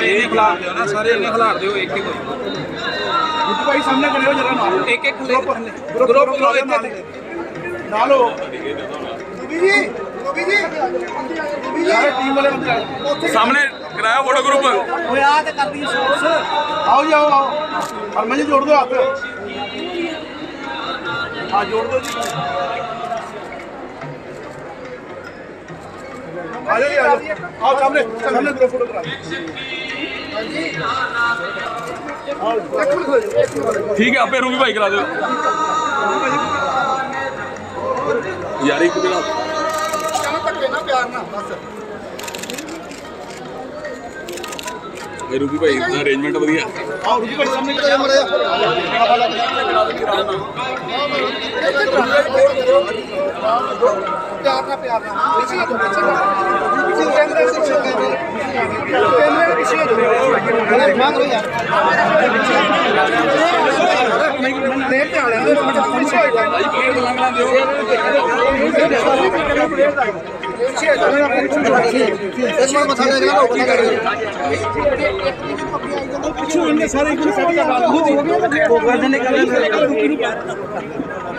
ਸਾਰੇ ਇਹਨੇ ਖਿਲਾਰ ਦਿਓ ਨਾ ਸਾਰੇ ਇਹਨੇ ਖਿਲਾਰ ਦਿਓ ਇੱਕ ਇੱਕ ਗੁੱਟ ਭਾਈ ਸਾਹਮਣੇ ਕਰਿਓ ਜਰਾ ਨਾਲ। ਇੱਕ ਇੱਕ ਗਰੁੱਪ ਗਰੁੱਪ ਲਓ ਇੱਥੇ। ਨਾਲ ਰੂਬੀ ਜੀ ਰੂਬੀ ਜੀ। ਰੂਬੀ ਜੀ। ਸਾਰੇ ਟੀਮ ਵਾਲੇ ਬੰਦੇ ਆਓ। ਸਾਹਮਣੇ ਕਰਾਇਆ ਫੋਟੋ ਗਰੁੱਪ ਓਏ ਆ ਤੇ ਕਰਦੀ ਸੋਰਸ ਆਓ ਜੀ ਆਓ ਆਓ। ਹਰਮਨ ਜੀ ਜੋੜ ਦਿਓ ਹੱਥ। ਆ ਜੋੜ ਦਿਓ ਜੀ। ਆ ਜਾਓ ਜੀ ਆ ਜਾਓ। ਆਓ ਸਾਹਮਣੇ ਸਾਹਮਣੇ ਗਰੁੱਪ ਫੋਟੋ ਕਰਾ ਠੀਕ ਹੈ ਆਪੇ ਰੂਬੀ ਭਾਈ ਕਰਾ ਦਿਓ। ਯਾਰ ਇੱਕ ਦਿਨ ਕਹਿੰਦਾ ਧੱਕੇ ਨਾ ਪਿਆਰ ਨਾਲ ਬਸ ਇਹ ਰੂਬੀ ਭਾਈ ਦਾ ਅਰੇਂਜਮੈਂਟ ਵਧੀਆ ਆਓ ਰੁਕੀ ਭਾਈ ਸਾਹਮਣੇ ਕਰਿਓ ਪਿਆਰ ਨਾਲ ਪਿਆਰ ਨਾਲ। ਪਿੱਛੇ ਹਟੋ ਪਿੱਛੇ ਪਿੱਛੇ ਕੈਮਰੇ ਦੇ ਪਿੱਛੇ ਕੈਮਰੇ ਦੇ ਪਿੱਛੇ ਹਟੋ ਮੰਗ ਲਓ ਯਾਰ ਦੇਰ ਤੇ ਆ ਲਿਆ ਪਿੱਛੇ ਹੋ ਜਾ ਭਾਈ ਪਲੇਟ ਲੰਗਲਾਂ ਦਿਓ ਪਿੱਛੇ ਹੋ ਜਾ ਇਸ ਵਾਰ ਮਸਾ ਲੈ ਗਿਆ ਕੀ ਕਰ ਪਿੱਛੋਂ ਇੰਨੇ ਸਾਰੇ। ਇੱਕ ਉਹ ਗਰਦਨ ਨਿਕਲ ਦੇ ਜੇ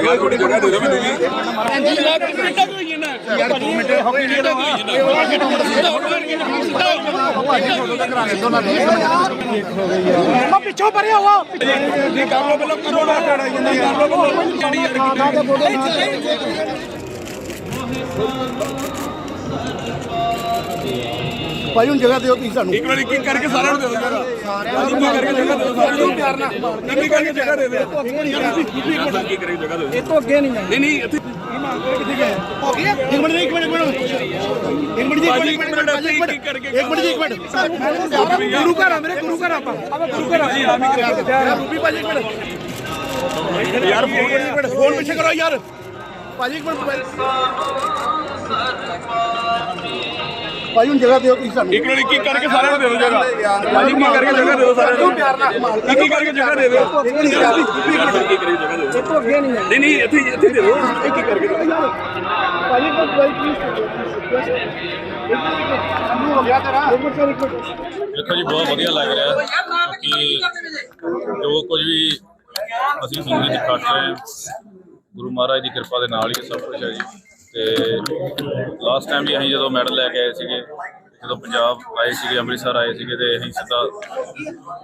ਯਾਰ ਥੋੜੀ ਜਗ੍ਹਾ ਦੇ ਦਿਓ ਮੈਨੂੰ ਵੀ ਯਾਰ 2 ਮਿੰਟ ਹਾਕੀ ਨਹੀਂ ਦਾ ਪਿੱਛੋਂ ਪਰੇ ਆਵਾ ਜੀ ਕਰ ਲੋ ਪਹਿਲਾਂ ਕਰੋ ਨਾ ਟੜਾ ਜਾਂਦਾ ਕਰ ਲੋ ਜਾਣੀ ਯਾਰ ਭਾਈ ਹੁਣ ਜਗ੍ਹਾ ਦਿਓ ਤੁਸੀਂ ਸਾਨੂੰ। ਇੱਕ ਵਾਰੀ ਕੀ ਕਰਕੇ ਸਾਰਿਆਂ ਨੂੰ ਦੇ ਦਿਓ ਸਾਰਿਆਂ ਨੂੰ ਕਰਕੇ ਜਗ੍ਹਾ ਦੇ ਦਿਓ ਸਾਰਿਆਂ ਨੂੰ? ਪਿਆਰ ਨਾਲ। ਇੱਕ ਕਰਕੇ ਜਗ੍ਹਾ ਦੇ ਦਿਓ। ਕੀ ਕਰੇ ਜਗ੍ਹਾ ਦੇ ਦਿਓ? ਇਹ ਤੋਂ ਅੱਗੇ ਨਹੀਂ ਨਹੀਂ ਨਹੀਂ ਇੱਥੇ ਹੋ ਗਿਆ ਇੱਕ ਮਿੰਟ ਇੱਕ ਮਿੰਟ ਇੱਕ ਮਿੰਟ। ਇੱਕ ਮਿੰਟ ਇੱਕ ਇੱਕ ਮਿੰਟ ਮਿੰਟ, ਇੱਕ ਮਿੰਟ। ਇੱਕ ਮਿੰਟ ਜੀ ਇੱਕ ਮਿੰਟ। ਗੁਰੂ ਘਰ ਆ ਮੇਰੇ ਗੁਰੂ ਘਰ ਆਪਾਂ। ਆਪਾਂ ਗੁਰੂ ਘਰ ਆ। ਰੂਬੀ ਭਾਜੀ ਇੱਕ ਮਿੰਟ। ਯਾਰ ਫੋਨ ਇੱਕ ਮਿੰਟ ਫੋਨ ਪਿੱਛੇ ਕਰੋ ਯਾਰ। ਭਾਜੀ ਇੱਕ ਮਿੰਟ ਭਾਜੀ ਹੁਣ ਜਗ੍ਹਾ ਦਿਓ ਤੁਸੀਂ ਸਾਨੂੰ। ਇੱਕ ਵਾਰੀ ਕੀ ਕਰਕੇ ਸਾਰਿਆਂ ਨੂੰ ਦੇ ਦਿਓ ਜਗ੍ਹਾ। ਭਾਜੀ ਕੀ ਕਰਕੇ ਜਗ੍ਹਾ ਦੇ ਦਿਓ ਸਾਰਿਆਂ ਨੂੰ। ਪਿਆਰ ਨਾਲ ਇੱਕ ਹੀ ਕਰਕੇ ਜਗ੍ਹਾ ਦੇ ਦਿਓ। ਕੀ ਕਰੇ ਜਗ੍ਹਾ ਦੇ ਦਿਓ। ਤੋਂ ਅੱਗੇ ਨਹੀਂ ਨਹੀਂ ਨਹੀਂ ਇੱਥੇ ਇੱਥੇ ਦੇ ਦਿਓ। ਇੱਕ ਹੀ ਕਰਕੇ। ਜਗ੍ਹਾ ਭਾਜੀ ਕੋਈ ਮੋਬਾਈਲ ਪਲੀਜ਼ ਸਾਨੂੰ ਹੋ ਗਿਆ ਤੇਰਾ ਇੱਕ ਮਿੰਟ ਇੱਕ ਮਿੰਟ। ਦੇਖੋ ਜੀ ਬਹੁਤ ਵਧੀਆ ਲੱਗ ਰਿਹਾ ਕਿ ਜੋ ਕੁਝ ਵੀ ਅਸੀਂ ਜ਼ਿੰਦਗੀ 'ਚ ਕੱਟ ਰਹੇ ਹਾਂ ਗੁਰੂ ਮਹਾਰਾਜ ਦੀ ਕਿਰਪਾ ਦੇ ਨਾਲ ਹੀ ਇਹ ਸਭ ਕੁਝ ਹੈ ਜੀ। ਤੇ ਲਾਸਟ ਟਾਈਮ ਵੀ ਅਸੀਂ ਜਦੋਂ ਮੈਡਲ ਲੈ ਕੇ ਆਏ ਸੀਗੇ, ਜਦੋਂ ਪੰਜਾਬ ਆਏ ਸੀਗੇ, ਅੰਮ੍ਰਿਤਸਰ ਆਏ ਸੀਗੇ ਤੇ ਅਸੀਂ ਸਿੱਧਾ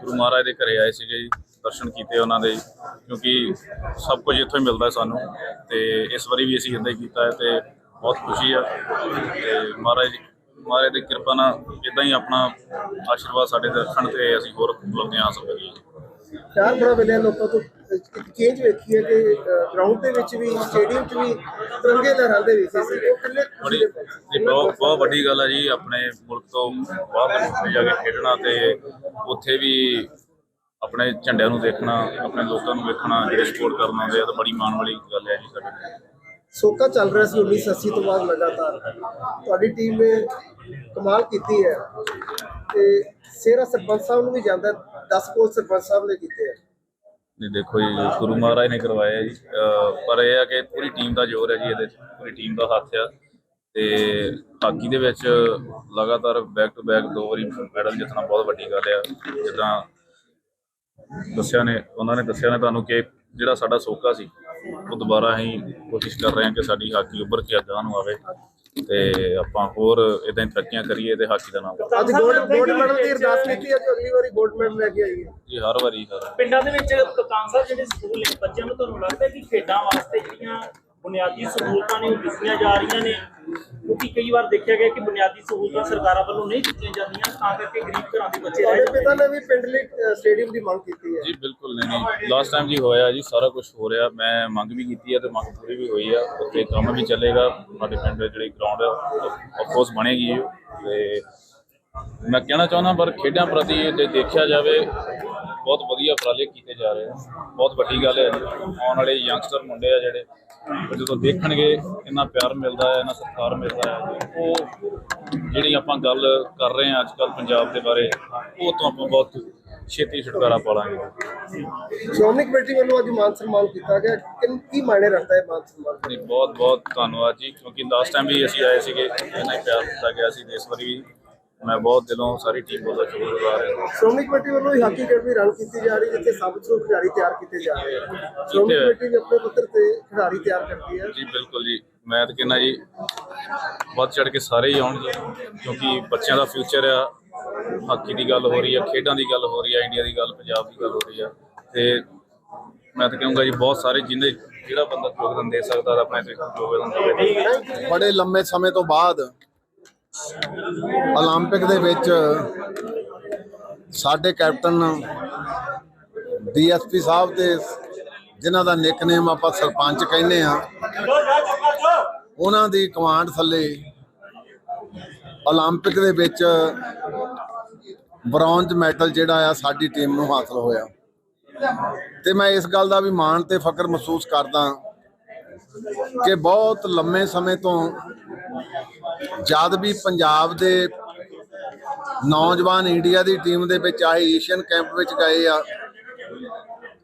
ਗੁਰੂ ਮਹਾਰਾਜ ਦੇ ਘਰੇ ਆਏ ਸੀਗੇ ਜੀ, ਦਰਸ਼ਨ ਕੀਤੇ ਉਹਨਾਂ ਦੇ ਕਿਉਂਕਿ ਸਭ ਕੁਝ ਇੱਥੋਂ ਹੀ ਮਿਲਦਾ ਸਾਨੂੰ ਤੇ ਇਸ ਵਾਰੀ ਵੀ ਅਸੀਂ ਇੱਦਾਂ ਹੀ ਕੀਤਾ ਹੈ ਤੇ ਬਹੁਤ ਖੁਸ਼ੀ ਆ ਤੇ ਮਹਾਰਾਜ ਮਹਾਰਾਜ ਦੀ ਕਿਰਪਾ ਨਾਲ ਇਦਾਂ ਹੀ ਆਪਣਾ ਆਸ਼ੀਰਵਾਦ ਸਾਡੇ ਤੇ ਰੱਖਣ ਤੇ ਅਸੀਂ ਹੋਰ ਉਪਲਬਧੀਆਂ ਹਾਸਲ ਕਰੀਏ ਪਿਆਰ ਬੜਾ ਮਿਲਿਆ ਲੋਕਾਂ ਤੋਂ। ਇੱਕ ਚੇਂਜ ਵੇਖੀ ਹੈ ਕਿ ਗਰਾਊਂਡ ਦੇ ਵਿੱਚ ਵੀ ਸਟੇਡੀਅਮ 'ਚ ਵੀ ਤਿਰੰਗੇ ਲਹਿਰਾਉਂਦੇ ਵੀ ਸੀ ਉਹ ਕਿੰਨੇ ਬੜੀ ਇਹ ਬਹੁਤ ਬਹੁਤ ਵੱਡੀ ਗੱਲ ਹੈ ਜੀ ਆਪਣੇ ਮੁਲਕ ਤੋਂ ਬਾਹਰ ਜਾ ਕੇ ਖੇਡਣਾ ਤੇ ਉੱਥੇ ਵੀ ਆਪਣੇ ਝੰਡਿਆਂ ਨੂੰ ਦੇਖਣਾ ਆਪਣੇ ਲੋਕਾਂ ਨੂੰ ਵੇਖਣਾ ਜਿਹੜੇ ਸਪੋਰਟ ਕਰਨ ਆਉਂਦੇ ਆ ਤਾਂ ਬੜੀ ਮਾਣ ਵਾਲੀ ਗੱਲ ਹੈ ਜੀ ਸਾਡੇ ਲਈ। ਸੋਕਾ ਚੱਲ ਰਿਹਾ ਸੀ 1980 ਤੋਂ ਬਾਅਦ ਲਗਾਤਾਰ। ਤੁਹਾਡੀ ਟੀਮ ਨੇ ਕਮਾਲ ਕੀਤੀ ਹੈ। ਤੇ ਸੇਰਾ ਸਰਪੰਚ ਸਾਹਿਬ ਨੂੰ ਵੀ ਜਾਂਦਾ 10 ਕੋਲ ਸਰਪੰਚ ਸਾਹਿਬ ਨੇ ਕੀਤੇ ਆ। ਨਹੀਂ, ਦੇਖੋ ਜੀ, ਗੁਰੂ ਮਹਾਰਾਜ ਨੇ ਕਰਵਾਇਆ ਜੀ। ਪਰ ਇਹ ਆ ਕਿ ਪੂਰੀ ਟੀਮ ਦਾ ਜ਼ੋਰ ਹੈ ਜੀ ਇਹਦੇ 'ਚ, ਪੂਰੀ ਟੀਮ ਦਾ ਹੱਥ ਆ। ਤੇ ਹਾਕੀ ਦੇ ਵਿੱਚ ਲਗਾਤਾਰ ਬੈਕ ਟੂ ਬੈਕ ਦੋ ਵਾਰੀ ਮੈਡਲ ਜਿੱਤਣਾ ਬਹੁਤ ਵੱਡੀ ਗੱਲ ਆ। ਜਿੱਦਾਂ ਦੱਸਿਆ ਨੇ, ਉਹਨਾਂ ਨੇ ਦੱਸਿਆ ਨੇ ਤੁਹਾਨੂੰ ਕਿ ਜਿਹੜਾ ਸਾਡਾ ਸੋਕਾ ਸੀ ਉਹ ਦੁਬਾਰਾ ਅਸੀਂ ਕੋਸ਼ਿਸ਼ ਕਰ ਰਹੇ ਹਾਂ ਕਿ ਸਾਡੀ ਹਾਕੀ ਉੱਭਰ ਕੇ ਅੱਗੇ ਨੂੰ ਆਵੇ ਤੇ ਆਪਾਂ ਹੋਰ ਇਦਾਂ ਹੀ ਤਰੱਕੀਆਂ ਕਰੀਏ ਤੇ ਹਾਕੀ ਦਾ ਨਾਮ ਅੱਜ ਗੋਲਡ ਗੋਲਡ ਮੈਡਲ ਦੀ ਅਰਦਾਸ ਕੀਤੀ ਹੈ ਜੋ ਅਗਲੀ ਵਾਰੀ ਗੋਲਡ ਮੈਡਲ ਲੈ ਕੇ ਆਈਏ। ਜੀ ਹਰ ਵਾਰੀ ਹਰ ਪਿੰਡਾਂ ਦੇ ਵਿੱਚ ਕਪਤਾਨ ਸਾਹਿਬ ਜਿਹੜੇ ਸਕੂਲ ਨੇ ਬੱਚਿਆਂ ਨੂੰ ਤੁਹਾਨੂੰ ਲੱਗਦਾ ਕਿ ਖੇਡਾਂ ਵਾਸਤੇ ਜਿਹੜੀਆਂ ਬੁਨਿਆਦੀ ਸਹੂਲਤਾਂ ਨੇ ਉਹ ਦਿੱਤੀਆਂ ਜਾ ਰਹੀਆਂ ਨੇ? ਕਿਉਂਕਿ ਕਈ ਵਾਰ ਦੇਖਿਆ ਗਿਆ ਕਿ ਬੁਨਿਆਦੀ ਸਹੂਲਤਾਂ ਸਰਕਾਰਾਂ ਵੱਲੋਂ ਨਹੀਂ ਦਿੱਤੀਆਂ ਜਾਂਦੀਆਂ ਤਾਂ ਕਰਕੇ ਗਰੀਬ ਘਰਾਂ ਦੇ ਬੱਚੇ ਰਹਿ ਜਾਂਦੇ ਪਿਤਾ ਨੇ ਵੀ ਪਿੰਡ ਲਈ ਅ, ਸਟੇਡੀਅਮ ਦੀ ਮੰਗ ਕੀਤੀ ਹੈ। ਜੀ ਬਿਲਕੁਲ ਨਹੀਂ ਨਹੀਂ। ਲਾਸਟ ਟਾਈਮ ਜੀ ਹੋਇਆ ਜੀ ਸਾਰਾ ਕੁਝ ਹੋ ਰਿਹਾ। ਮੈਂ ਮੰਗ ਵੀ ਕੀਤੀ ਹੈ ਤੇ ਮੰਗ ਪੂਰੀ ਵੀ ਹੋਈ ਆ ਉੱਥੇ ਕੰਮ ਵੀ ਚੱਲੇਗਾ। ਸਾਡੇ ਪਿੰਡ ਦੇ ਜਿਹੜੀ ਗਰਾਊਂਡ ਆਫ ਕੋਰਸ ਬਣੇਗੀ ਤੇ ਮੈਂ ਕਹਿਣਾ ਚਾਹੁੰਦਾ ਪਰ ਖੇਡਾਂ ਪ੍ਰਤੀ ਜੇ ਦੇਖਿਆ ਜਾਵੇ ਬਹੁਤ ਵਧੀਆ ਉਪਰਾਲੇ ਕੀਤੇ ਜਾ ਰਹੇ ਆ। ਬਹੁਤ ਵੱਡੀ ਗੱਲ ਹੈ ਆਉਣ ਵਾਲੇ ਯੰਗਸਟਰ ਮੁੰਡੇ ਆ ਜਿਹੜੇ ਜਦੋਂ ਦੇਖਣਗੇ ਇੰਨਾ ਪਿਆਰ ਮਿਲਦਾ ਹੈ ਇੰਨਾ ਸਤਿਕਾਰ ਮਿਲਦਾ ਹੈ ਉਹ ਜਿਹੜੀ ਆਪਾਂ ਗੱਲ ਕਰ ਰਹੇ ਹਾਂ ਅੱਜ ਕੱਲ ਪੰਜਾਬ ਦੇ ਬਾਰੇ ਉਹ ਤੋਂ ਆਪਾਂ ਬਹੁਤ ਛੇਤੀ ਛੁਟਕਾਰਾ ਪਾ ਲਾਂਗੇ ਸ਼੍ਰੋਮਣੀ ਕਮੇਟੀ ਵੱਲੋਂ ਅੱਜ ਮਾਨ ਸਨਮਾਨ ਕੀਤਾ ਗਿਆ। ਕਿੰਨ ਕੀ ਮਾਇਨੇ ਰੱਖਦਾ ਹੈ ਮਾਨ ਸਨਮਾਨ? ਬਹੁਤ ਬਹੁਤ ਧੰਨਵਾਦ ਜੀ ਕਿਉਂਕਿ ਲਾਸਟ ਟਾਈਮ ਵੀ ਅਸੀਂ ਆਏ ਸੀਗੇ ਇੰਨਾ ਹੀ ਪਿਆਰ ਦਿੱਤਾ ਗਿਆ ਸੀ ਇਸ ਵਾਰੀ ਵੀ ਮੈਂ ਬਹੁਤ ਦਿਲੋਂ ਸਾਰੀ ਟੀਮ ਵੱਲੋਂ ਸ਼ੁਕਰਗੁਜ਼ਾਰ ਹਾਂ। ਸ਼੍ਰੋਮਣੀ ਕਮੇਟੀ ਵੱਲੋਂ ਹੀ ਹਾਕੀ ਅਕੈਡਮੀ ਰਨ ਕੀਤੀ ਜਾ ਰਹੀ ਜਿੱਥੇ ਸਭ ਤੋਂ ਖਿਡਾਰੀ ਤਿਆਰ ਕੀਤੇ ਜਾ ਰਹੇ ਹਨ। ਸ਼੍ਰੋਮਣੀ। ਕਮੇਟੀ ਵੀ ਆਪਣੇ ਪੱਧਰ ਤੇ ਖਿਡਾਰੀ ਤਿਆਰ ਕਰਦੀ ਹੈ। ਜੀ ਬਿਲਕੁਲ ਜੀ। ਮੈਂ ਤਾਂ ਕਹਿੰਦਾ ਜੀ ਵੱਧ ਚੜ ਕੇ ਸਾਰੇ ਹੀ ਆਉਣ ਜੀ ਕਿਉਂਕਿ ਬੱਚਿਆਂ ਦਾ ਫਿਊਚਰ ਆ। ਹਾਕੀ ਦੀ ਗੱਲ ਹੋ ਰਹੀ ਆ ਖੇਡਾਂ ਦੀ ਗੱਲ ਹੋ ਰਹੀ ਆ ਇੰਡੀਆ ਦੀ ਗੱਲ ਪੰਜਾਬ ਦੀ ਗੱਲ ਹੋ ਰਹੀ ਆ। ਤੇ ਮੈਂ ਤਾਂ ਕਹੂੰਗਾ ਜੀ ਬਹੁਤ ਸਾਰੇ ਜਿੰਦੇ ਜਿਹੜਾ ਬੰਦਾ ਯੋਗਦਾਨ ਦੇ ਸਕਦਾ ਤਾਂ ਆਪਣੇ ਤੇ ਯੋਗਦਾਨ ਦੇਵੇ। ਬੜੇ ਲੰਮੇ ਸਮੇਂ ਤੋਂ ਬਾਅਦ 올림픽 ਦੇ ਵਿੱਚ ਸਾਡੇ ਕੈਪਟਨ ਡੀਐਸਪੀ ਸਾਹਿਬ ਤੇ ਜਿਨ੍ਹਾਂ ਦਾ ਨਿਕਨੇਮ ਆਪਾਂ ਸਰਪੰਚ ਕਹਿੰਦੇ ਆ ਉਹਨਾਂ ਦੀ ਕਮਾਂਡ ਥੱਲੇ 올림픽 ਦੇ ਵਿੱਚ ਬ੍ਰੌਂਜ਼ ਮੈਡਲ ਜਿਹੜਾ ਆ ਸਾਡੀ ਟੀਮ ਨੂੰ ਹਾਸਲ ਹੋਇਆ ਤੇ ਮੈਂ ਇਸ ਗੱਲ ਦਾ ਵੀ ਮਾਣ ਤੇ ਫਖਰ ਮਹਿਸੂਸ ਕਰਦਾ ਕਿ ਬਹੁਤ ਲੰਮੇ ਸਮੇਂ ਤੋਂ ਜਦ ਵੀ ਪੰਜਾਬ ਦੇ ਨੌਜਵਾਨ ਇੰਡੀਆ ਦੀ ਟੀਮ ਦੇ ਵਿੱਚ ਆਏ ਏਸ਼ੀਅਨ ਕੈਂਪ ਵਿੱਚ ਗਏ ਆ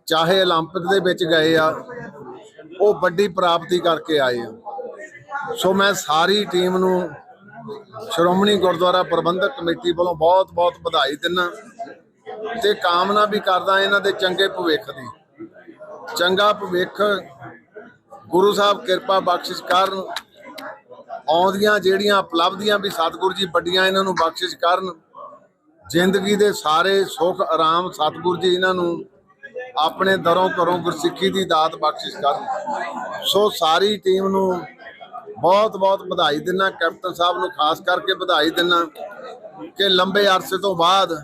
ਚਾਹੇ 올림픽 ਦੇ ਵਿੱਚ ਗਏ ਆ ਉਹ ਵੱਡੀ ਪ੍ਰਾਪਤੀ ਕਰਕੇ ਆਏ ਆ ਸੋ ਮੈਂ ਸਾਰੀ ਟੀਮ ਨੂੰ ਸ਼੍ਰੋਮਣੀ ਗੁਰਦੁਆਰਾ ਪ੍ਰਬੰਧਕ ਕਮੇਟੀ ਵੱਲੋਂ ਬਹੁਤ-ਬਹੁਤ ਵਧਾਈ ਦਿੰਦਾ ਤੇ ਕਾਮਨਾ ਵੀ ਕਰਦਾ ਇਹਨਾਂ ਦੇ ਚੰਗੇ ਭਵਿੱਖ ਦੀ ਚੰਗਾ ਭਵਿੱਖ ਗੁਰੂ ਸਾਹਿਬ ਕਿਰਪਾ ਬਖਸ਼ਿਸ਼ ਕਰਨ ਆਉਂਦੀਆਂ ਜਿਹੜੀਆਂ ਉਪਲਬਧੀਆਂ ਵੀ ਸਤਿਗੁਰੂ ਜੀ ਵੱਡੀਆਂ ਇਹਨਾਂ ਨੂੰ ਬਖਸ਼ਿਸ਼ ਕਰਨ, ਜ਼ਿੰਦਗੀ ਦੇ ਸਾਰੇ ਸੁੱਖ, ਆਰਾਮ ਸਤਿਗੁਰੂ ਜੀ ਇਹਨਾਂ ਨੂੰ ਆਪਣੇ ਦਰੋਂ ਘਰੋਂ ਗੁਰਸਿੱਖੀ ਦੀ ਦਾਤ ਬਖਸ਼ਿਸ਼ ਕਰਨ। ਸੋ ਸਾਰੀ ਟੀਮ ਨੂੰ ਬਹੁਤ ਬਹੁਤ ਵਧਾਈ ਦਿੰਨਾ, ਕੈਪਟਨ ਸਾਹਿਬ ਨੂੰ ਖਾਸ ਕਰਕੇ ਵਧਾਈ ਦਿੰਨਾ ਕਿ ਲੰਬੇ ਅਰਸੇ ਤੋਂ ਬਾਅਦ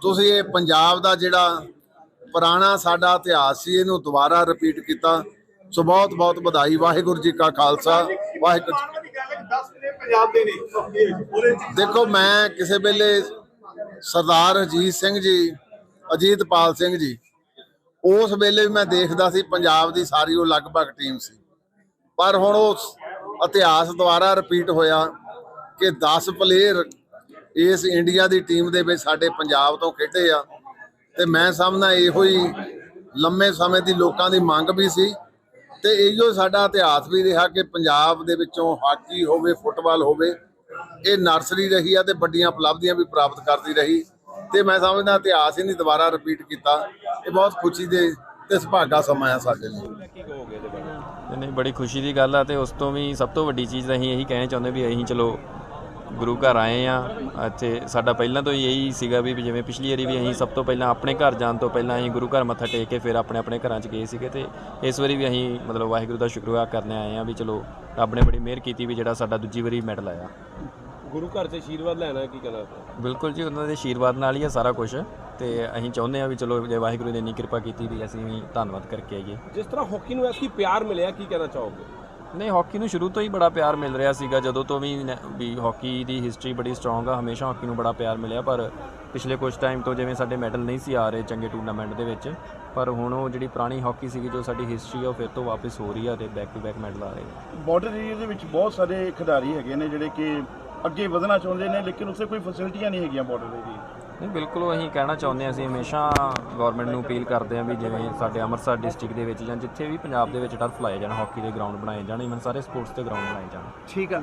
ਤੁਸੀਂ ਇਹ ਪੰਜਾਬ ਦਾ ਜਿਹੜਾ ਪੁਰਾਣਾ ਸਾਡਾ ਇਤਿਹਾਸ ਸੀ, ਇਹਨੂੰ ਦੁਬਾਰਾ ਰਿਪੀਟ ਕੀਤਾ। ਸੋ ਬਹੁਤ ਬਹੁਤ ਵਧਾਈ। ਵਾਹਿਗੁਰੂ ਜੀ ਕਾ ਖਾਲਸਾ, ਵਾਹਿਗੁਰੂ ਜੀ ਕੀ ਪੰਜਾਬ ਦੇ ਨੇ। ਦੇਖੋ, ਮੈਂ ਕਿਸੇ ਵੇਲੇ ਸਰਦਾਰ ਅਜੀਤ ਸਿੰਘ ਜੀ, ਅਜੀਤਪਾਲ ਸਿੰਘ ਜੀ, ਉਸ ਵੇਲੇ ਵੀ ਮੈਂ ਦੇਖਦਾ ਸੀ ਪੰਜਾਬ ਦੀ ਸਾਰੀ ਉਹ ਲਗਭਗ ਟੀਮ ਸੀ। ਪਰ ਹੁਣ ਉਹ ਇਤਿਹਾਸ ਦੁਆਰਾ ਰਿਪੀਟ ਹੋਇਆ ਕਿ 10 ਪਲੇਅਰ ਇਸ ਇੰਡੀਆ ਦੀ ਟੀਮ ਦੇ ਵਿੱਚ ਸਾਡੇ ਪੰਜਾਬ ਤੋਂ ਖੇਡੇ ਆ। ਤੇ ਮੈਂ ਸਮਝਦਾ ਇਹੋ ਹੀ ਲੰਮੇ ਸਮੇਂ ਦੀ ਲੋਕਾਂ ਦੀ ਮੰਗ ਵੀ ਸੀ ਤੇ ਇਹੋ ਸਾਡਾ ਇਤਿਹਾਸ ਵੀ ਰਿਹਾ ਕਿ ਪੰਜਾਬ ਦੇ ਵਿੱਚੋਂ ਹਾਕੀ ਹੋਵੇ ਫੁੱਟਬਾਲ ਹੋਵੇ ਇਹ ਨਰਸਰੀ ਰਹੀ ਆ ਤੇ ਵੱਡੀਆਂ ਉਪਲਬਧੀਆਂ ਵੀ ਪ੍ਰਾਪਤ ਕਰਦੀ ਰਹੀ। ਤੇ ਮੈਂ ਸਮਝਦਾ ਇਤਿਹਾਸ ਹੀ ਨਹੀਂ ਦੁਬਾਰਾ ਰਿਪੀਟ ਕੀਤਾ। ਇਹ ਬਹੁਤ ਖੁਸ਼ੀ ਦੇ ਤੇ ਸੁਭਾਗਾ ਸਮਾਂ ਆ ਸਾਡੇ ਲਈ। ਨਹੀਂ, ਨਹੀਂ ਬੜੀ ਖੁਸ਼ੀ ਦੀ ਗੱਲ ਆ ਤੇ ਉਸ ਤੋਂ ਵੀ ਸਭ ਤੋਂ ਵੱਡੀ ਚੀਜ਼ ਅਸੀਂ ਇਹੀ ਕਹਿਣਾ ਚਾਹੁੰਦੇ ਵੀ ਅਸੀਂ ਚਲੋ ਗੁਰੂ ਘਰ ਆਏ ਆ। ਇੱਥੇ ਸਾਡਾ ਪਹਿਲਾਂ ਤੋਂ ਹੀ ਇਹੀ ਸੀਗਾ ਵੀ ਜਿਵੇਂ ਪਿਛਲੀ ਵਾਰੀ ਵੀ ਅਸੀਂ ਸਭ ਤੋਂ ਪਹਿਲਾਂ ਆਪਣੇ ਘਰ ਜਾਣ ਤੋਂ ਪਹਿਲਾਂ ਅਸੀਂ ਗੁਰੂ ਘਰ ਮੱਥਾ ਟੇਕ ਕੇ ਫਿਰ ਆਪਣੇ ਆਪਣੇ ਘਰਾਂ 'ਚ ਗਏ ਸੀਗੇ ਤੇ ਇਸ ਵਾਰੀ ਵੀ ਅਸੀਂ ਮਤਲਬ ਵਾਹਿਗੁਰੂ ਦਾ ਸ਼ੁਕਰਗੁਜ਼ਾਰ ਕਰਨ ਆਏ ਆ ਵੀ ਚਲੋ ਰੱਬ ਨੇ ਬੜੀ ਮਿਹਰ ਕੀਤੀ ਵੀ ਜਿਹੜਾ ਸਾਡਾ ਦੂਜੀ ਵਾਰੀ ਮੈਡਲ ਆਇਆ। ਗੁਰੂ ਘਰ ਤੇ ਆਸ਼ੀਰਵਾਦ ਲੈਣਾ ਕੀ ਕਰਨਾ ਬਿਲਕੁਲ ਜੀ ਉਹਨਾਂ ਦੇ ਆਸ਼ੀਰਵਾਦ ਨਾਲ ਹੀ ਆ ਸਾਰਾ ਕੁਝ ਤੇ ਅਸੀਂ ਚਾਹੁੰਦੇ ਆ ਵੀ ਚਲੋ ਜੇ ਵਾਹਿਗੁਰੂ ਨੇ ਇੰਨੀ ਕਿਰਪਾ ਕੀਤੀ ਵੀ ਅਸੀਂ ਵੀ ਧੰਨਵਾਦ ਕਰਕੇ ਆਈਏ। ਜਿਸ ਤਰ੍ਹਾਂ ਹਾਕੀ ਨੂੰ ਐਸੀ ਪਿਆਰ ਮਿਲਿਆ ਕੀ ਕਹਿਣਾ ਚਾਹੋਗੇ? ਨਹੀਂ ਹਾਕੀ ਨੂੰ ਸ਼ੁਰੂ ਤੋਂ ਹੀ ਬੜਾ ਪਿਆਰ ਮਿਲ ਰਿਹਾ ਸੀਗਾ, ਜਦੋਂ ਤੋਂ ਵੀ ਨ- ਵੀ ਹਾਕੀ ਦੀ ਹਿਸਟਰੀ ਬੜੀ ਸਟਰੋਂਗ ਆ, ਹਮੇਸ਼ਾ ਹਾਕੀ ਨੂੰ ਬੜਾ ਪਿਆਰ ਮਿਲਿਆ, ਪਰ ਪਿਛਲੇ ਕੁਝ ਟਾਈਮ ਤੋਂ ਜਿਵੇਂ ਸਾਡੇ ਮੈਡਲ ਨਹੀਂ ਸੀ ਆ ਰਹੇ ਚੰਗੇ ਟੂਰਨਾਮੈਂਟ ਦੇ ਵਿੱਚ, ਪਰ ਹੁਣ ਉਹ ਜਿਹੜੀ ਪੁਰਾਣੀ ਹਾਕੀ ਸੀਗੀ, ਜੋ ਸਾਡੀ ਹਿਸਟਰੀ ਆ, ਉਹ ਫਿਰ ਤੋਂ ਵਾਪਸ ਹੋ ਰਹੀ ਆ ਤੇ ਬੈਕ ਟੂ ਬੈਕ ਮੈਡਲ ਆ ਰਹੇ ਆ। ਬਾਰਡਰ ਏਰੀਆ ਦੇ ਵਿੱਚ ਬਹੁਤ ਸਾਰੇ ਖਿਡਾਰੀ ਹੈਗੇ ਨੇ ਜਿਹੜੇ ਕਿ ਅੱਗੇ ਵਧਣਾ ਚਾਹੁੰਦੇ ਨੇ, ਲੇਕਿਨ ਉੱਥੇ ਕੋਈ ਫੈਸਿਲਿਟੀਆਂ ਨਹੀਂ ਹੈਗੀਆਂ ਬਾਰਡਰ ਏਰੀਆ ਨਹੀਂ, ਬਿਲਕੁਲ ਅਸੀਂ ਕਹਿਣਾ ਚਾਹੁੰਦੇ ਹਾਂ ਅਸੀਂ, ਹਮੇਸ਼ਾ ਗਵਰਨਮੈਂਟ ਨੂੰ ਅਪੀਲ ਕਰਦੇ ਹਾਂ ਵੀ ਜਿਵੇਂ ਸਾਡੇ ਅੰਮ੍ਰਿਤਸਰ ਡਿਸਟ੍ਰਿਕਟ ਦੇ ਵਿੱਚ ਜਾਂ ਜਿੱਥੇ ਵੀ ਪੰਜਾਬ ਦੇ ਵਿੱਚ ਟਰਫ ਲਾਏ ਜਾਣ ਹਾਕੀ ਦੇ ਗਰਾਊਂਡ ਬਣਾਏ ਜਾਣ ਇਵਨ ਸਾਰੇ ਸਪੋਰਟਸ ਦੇ ਗਰਾਊਂਡ ਬਣਾਏ ਜਾਣ। ਠੀਕ ਆ।